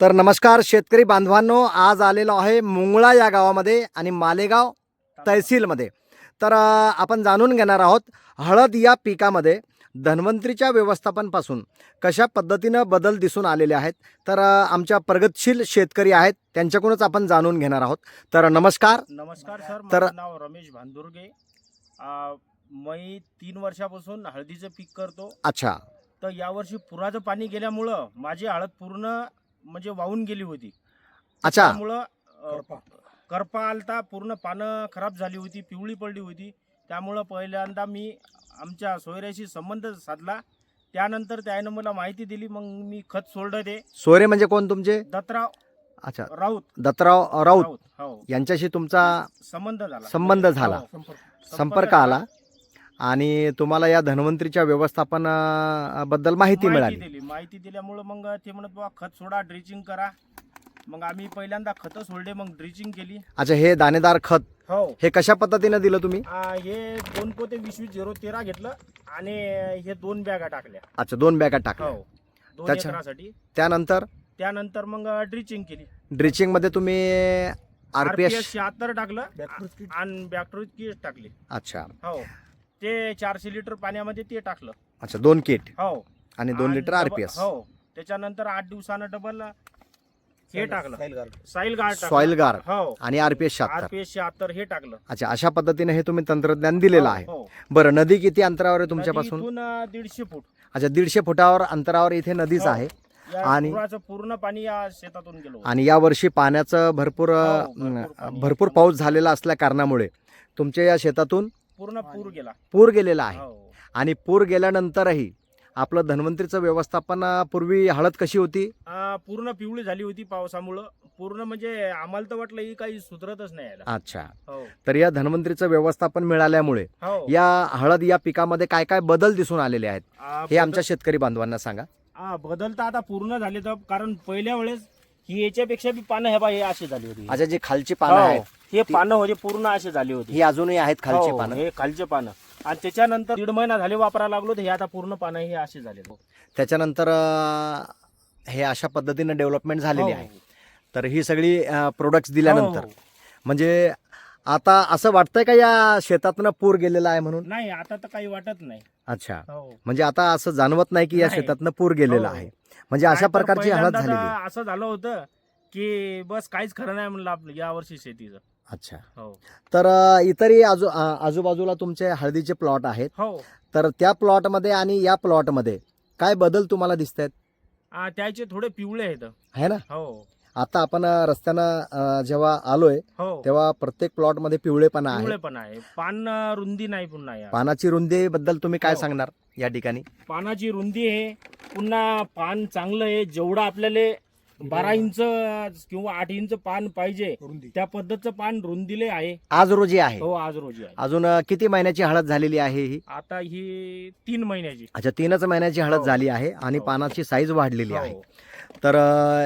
तर नमस्कार शेतकरी बांधवांनो आज आलेलो आहे मुंगळा या गावामध्ये आणि मालेगाव तहसीलमध्ये. तर आपण जाणून घेणार आहोत हळद या पिकामध्ये धन्वंतरीच्या व्यवस्थापनपासून कशा पद्धतीनं बदल दिसून आलेले आहेत. तर आमच्या प्रगतशील शेतकरी आहेत त्यांच्याकडूनच आपण जाणून घेणार आहोत. तर नमस्कार. नमस्कार सर. तर- नाव रमेश भांदुर्गे. मी तीन वर्षापासून हळदीचं पीक करतो. अच्छा. तर यावर्षी पुराचं पाणी गेल्यामुळं माझी हळद पूर्ण म्हणजे वाहून गेली होती. अच्छा. त्यामुळं अ, करपा. आलता पूर्ण पानं खराब झाली होती पिवळी पडली होती. त्यामुळं पहिल्यांदा मी आमच्या सोयऱ्याशी संबंध साधला. त्यानंतर त्यानं मला माहिती दिली मग मी खत सोडलं ते सोयरे म्हणजे कोण तुमचे? दत्तराव अच्छा. राऊत. दत्तराव राऊत. हो. यांच्याशी तुमचा संबंध झाला. संबंध झाला. हो, संपर्क आला. आणि तुम्हाला या धन्वंतरीच्या व्यवस्थापनाबद्दल माहिती मिळाली. दिली माहिती दिल्यामुळं मग ते म्हणत बाबा खत सोडा ड्रिचिंग करा. मग आम्ही पहिल्यांदा खतं सोडले मग ड्रिचिंग केली. अच्छा हे दाणेदार खत हो. हे कशा पद्धतीनं दिलं तुम्ही? हे दोन पोते वीस वीस झिरो तेरा घेतलं आणि हे दोन बॅगा टाकल्या. अच्छा दोन बॅगा टाकल्या. हो. दोन त्याच्या- एकरासाठी. त्यानंतर? त्यानंतर मग ड्रिचिंग केली. ड्रिचिंगमध्ये तुम्ही आरपीएस शहात्तर टाकलं आणि बॅक्टेरिया किट टाकली. अच्छा. हो. ते चारशे लिटर पाण्यामध्ये ते टाकलं. अच्छा दोन किट? हो. आणि दोन लिटर डबल- आरपीएस हो. त्याच्यानंतर आठ दिवसानं डबल हे टाकलं. साईल गार्ड सॉइल गार हो. आणि आरपीएस शहात्तर आरपीएस शहात्तर हे टाकलं. अच्छा अशा पद्धतीने हे तुम्ही तंत्रज्ञान दिलेलं हो, आहे. हो. बरं नदी किती अंतरावर आहे तुमच्यापासून? अं, दीडशे फूट. अच्छा दीडशे फुटावर अंतरावर इथे नदीच हो. आहे. या आणि- पुराचं पूर्ण पाणी या शेतातून गेलो आणि या वर्षी पाण्याचं भरपूर हो, अ, भरपूर पाणी. भरपूर पाऊस झालेला असल्या कारणामुळे तुमच्या या शेतातून पूर्ण पूर गेला. पूर गेलेला आहे. हो. आणि पूर गेल्यानंतरही आपलं धन्वंतरीचं व्यवस्थापन अ, पूर्वी हळद कशी होती? पूर्ण पिवळी झाली होती पावसामुळं. पूर्ण म्हणजे आम्हाला तर वाटलं ही काही सुधरतच नाही अच्छा. हो. तर या धन्वंतरीचं व्यवस्थापन मिळाल्यामुळे हो. या हळद या पिकामध्ये काय काय बदल दिसून आलेले आहेत? आ, हे आमच्या शेतकरी बांधवांना सांगा. आ, बदल तर आता पूर्ण झाले तर कारण पहिल्या वेळेस ही याच्यापेक्षा बी पानं हे हे अशी झाली होती अच्छा जी खालची पानं हो. आहेत हे पानं होते पूर्ण असे झाली होती ही अजूनही आहेत खालची हो, पानं हे खालचे पानं आणि त्याच्यानंतर दीड महिना झाले वापरायला लागलो तर हे आता पूर्ण पानं हे असे झाले त्याच्यानंतर अ, हे अशा पद्धतीने डेव्हलपमेंट झालेली हो. आहे तर ही सगळी प्रोडक्ट्स दिल्यानंतर हो. म्हणजे आता असं वाटतंय का या शेतातनं पूर गेलेला आहे म्हणून? नाही आता तर काही वाटत नाही. अच्छा. हो. म्हणजे आता असं जाणवत नाही की या नाही. शेतातनं पूर गेलेला हो. आहे. म्हणजे अशा प्रकारची हळद पहिल्यांदा झालेली आहे. तर असं झालं होतं की बस काहीच खरं नाही म्हणलं आपलं या वर्षी शेतीचं. अच्छा. हो. तर अ, इतरही आजू आजूबाजूला तुमचे हळदीचे प्लॉट आहेत. हो. तर त्या प्लॉटमध्ये आणि या प्लॉटमध्ये काय बदल तुम्हाला दिसत आहेत आ, त्याचे थोडे पिवळे आहेत. आहे ना? हो. आता आपण रस्त्यानं जेव्हा आलोय हो. तेव्हा प्रत्येक पिवळेपणा आहे. पिवळे पण आहे. पान रुंदी नाही पुन्हा या. पानाची रुंदी बद्दल तुम्ही काय हो. सांगणार या ठिकाणी? पानाची रुंदी आहे पुन्हा पान चांगलं आहे. जेवढं आपल्याला बारा इंच किंवा आठ इंच पान पाहिजे त्या पद्धतीचं पान रुंदीले आहे. आज रोजी आहे. हो आज रोजी आहे. अजून अ, किती महिन्याची हळद झालेली आहे ही? आता ही तीन महिन्याची. अच्छा तीनच महिन्याची हळद हो. झाली आहे आणि हो. पानाची साईज वाढलेली आहे. हो. तर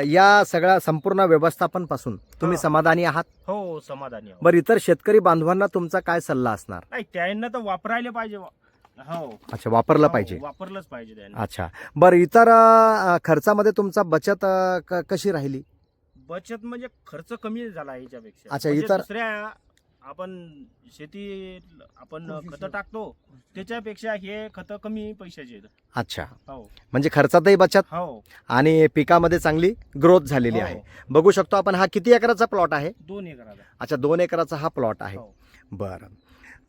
या सगळ्या संपूर्ण व्यवस्थापनपासून तुम्ही हा. समाधानी आहात? हो समाधानी आहोत. बरं इतर शेतकरी बांधवांना तुमचा काय सल्ला असणार? नाही त्यांना तर वापरायला पाहिजे हो. अच्छा वापरलं हो, पाहिजे. वापरलंच पाहिजे त्यांना. अच्छा. बरं इतर अ, खर्चामध्ये तुमचा बचत अ, क- कशी राहिली? बचत म्हणजे खर्च कमी झाला याच्यापेक्षा. अच्छा, म्हणजे इतर- दुसऱ्या आपण शेती आपण खत टाकतो त्याच्यापेक्षा हे खत कमी पैशाचे आहेत. अच्छा. हो. म्हणजे खर्चातही बचत हो. आणि पिकामध्ये चांगली ग्रोथ झालेली हो. आहे. बघू शकतो आपण हा किती एकराचा प्लॉट आहे? दोन एकराला अच्छा दोन एकराचा हा प्लॉट आहे. हो. बरं.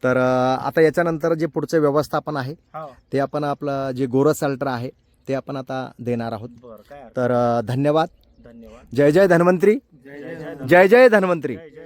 तर अ, आता याच्यानंतर जे पुढचे व्यवस्थापन आहे हो. ते आपण आपलं जे गोरस अल्ट्रा आहे ते आपण आता देणार आहोत. बरं काय हरकत तर अ, धन्यवाद. नाही. धन्यवाद. जय जय धन्वंतरी. जय जय जय जय धन्वंतरी. जय जय